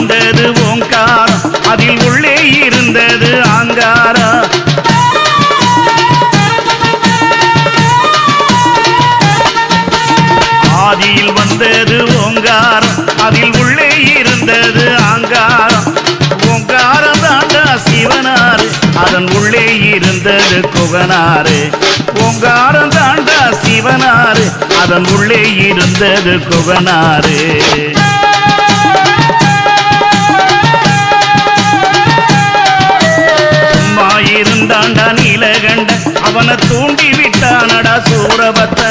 வந்தது ஓங்காரம். அதில் உள்ளே இருந்தது ஆங்காரம் ஆதியில் வந்தது ஓங்காரம். அதில் உள்ளே இருந்தது ஆங்காரம். ஓங்காரம் தாண்டா சிவனாறு அதன் உள்ளே இருந்தது குகனாறு ஓங்காரம் தாண்டா சிவனாறு அதன் உள்ளே இருந்தது குகனாறு இருந்தாண்டா நீலகண்ட அவனை தூண்டி விட்டானடா சூரபத்தை.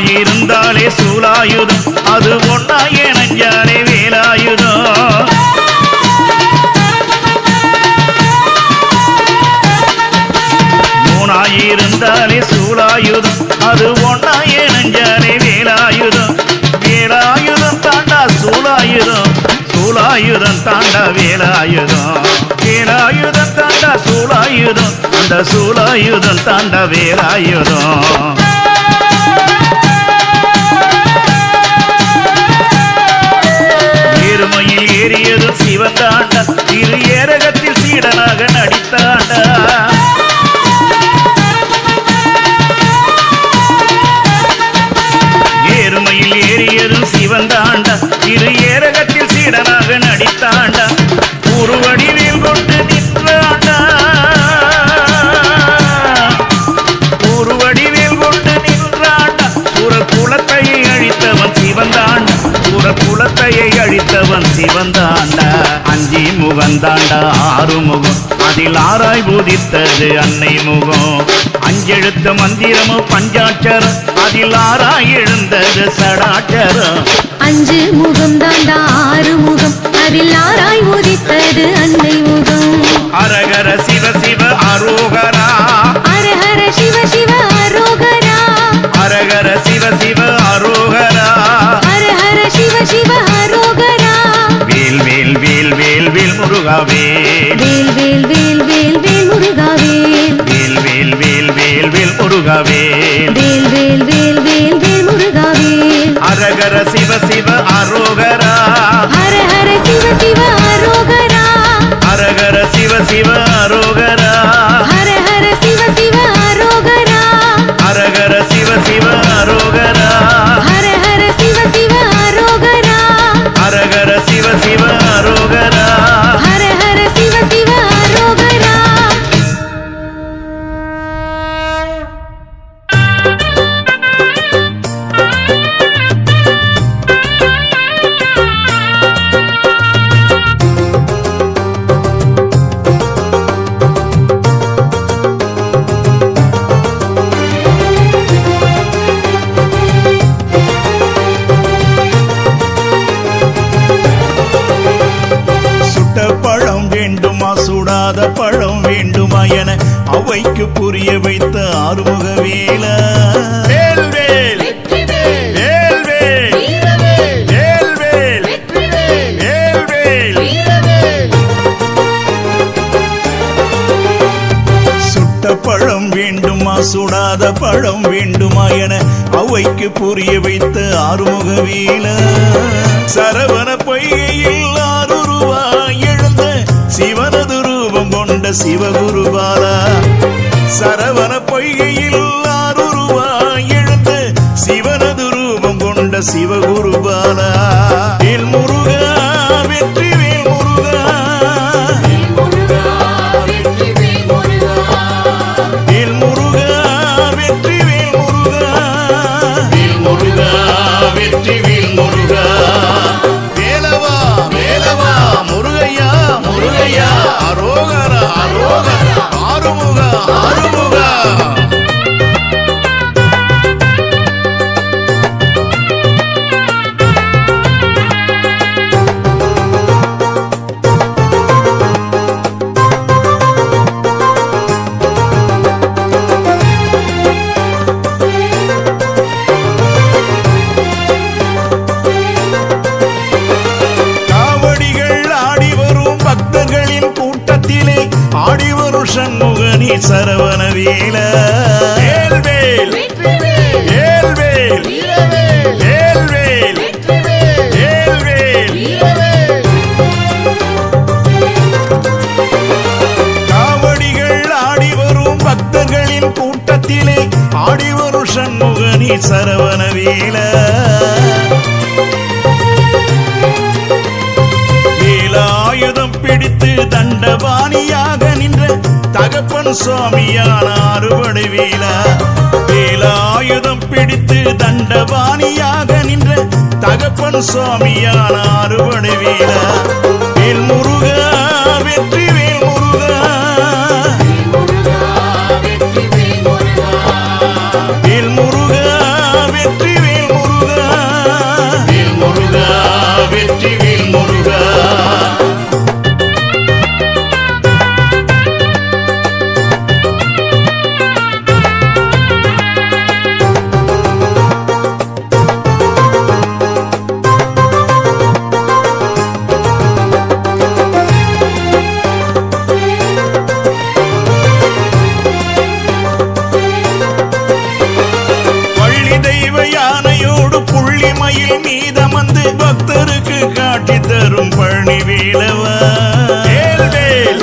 மூணாயிருந்தாலே சூலாயுதம் அது ஒன்னா எனஞ்சாலே வேலாயுதம். மூணாயிருந்தாலே சூலாயுதம் அது ஒன்னா எனஞ்சாலே வேலாயுதம். வேலாயுதம் தாண்டா சூலாயுதம் சூலாயுதம் தாண்டா வேலாயுதம். வேலாயுதம் தாண்டா சூலாயுதம் அந்த சூலாயுதம் தாண்டா வேலாயுதம். ஏறியது சிவந்தாண்ட திரு ஏரகத்தில் சீடனாக நடித்தாண்டான் முகந்தாண்ட ஆறுமுகம். அதில் ஆராய் பூதித்தது அன்னை முகம். அஞ்செழுத்த மந்திரமும் பஞ்சாட்சரம் அதில் ஆராய் எழுந்தது சடாட்சரம். அஞ்சு முகம் தான் வேல் வேல் வேல் வேல் வேல் வேல் முருகாவேல். அரகர சிவ சிவ அரோகரா. பழம் வேண்டுமா என அவைக்கு புரிய வைத்த ஆறுமுக வேலா பழம் வேண்டுமா சுடாத பழம் வேண்டுமா என அவைக்கு புரிய வைத்த ஆறுமுக வீல சரவண பையில் சிவகுருபாலா சரவண பொய்கையில் ஆறுருவாய் எழுந்த சிவனது ரூபம் கொண்ட சிவ ஆறுமுக ஆறுமுக சண்முகனி சரவண வீல. வேல்வேல் வேல்வேல் வேல்வேல் வேல்வேல் காவடிகள் ஆடி வரும் சரவண வீல. பிடித்து தண்டபாணியாக தகப்பன் சுவாமியான அறுவடை வேலா வேலாயுதம் பிடித்து தண்டபாணியாக நின்ற தகப்பன் சுவாமியான அறுவடை வேலா வேல் முருகா வெற்றி வேல் முருகா வேலவா வேல்வேல்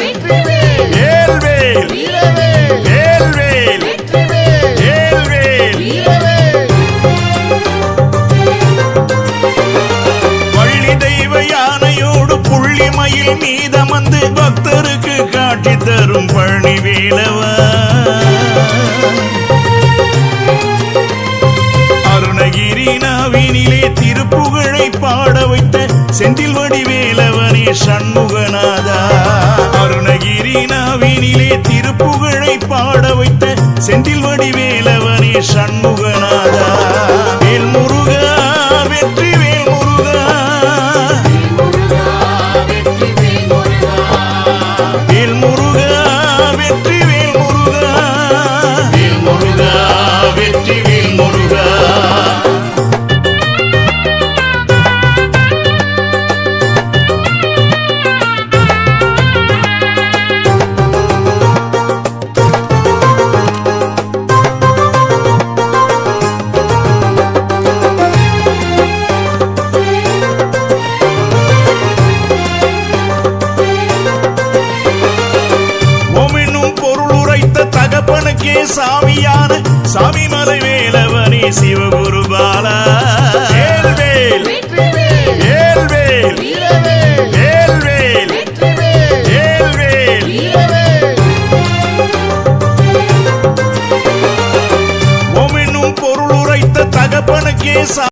யானையோடு புள்ளி மயில் மீதமந்து பக்தருக்கு காட்சி தரும் பழனி வேலவா அருணகிரினாவினிலே திருப்புகழை பாட வைத்த செந்தில் வடிவே சண்முகநாதா. அருணகிரி நாவினிலே திருப்புகழை பாட வைத்த செந்தில் வடிவேலவனே சண்முகநாதா. சாமியான சாமிமலை வேலவனே சிவகுரு பாலா வேல்வேல் வேல்வேல் வேல்வேல் வேல்வேல் ஓமென்னும் பொருள் உரைத்த தகப்பனுக்கே சா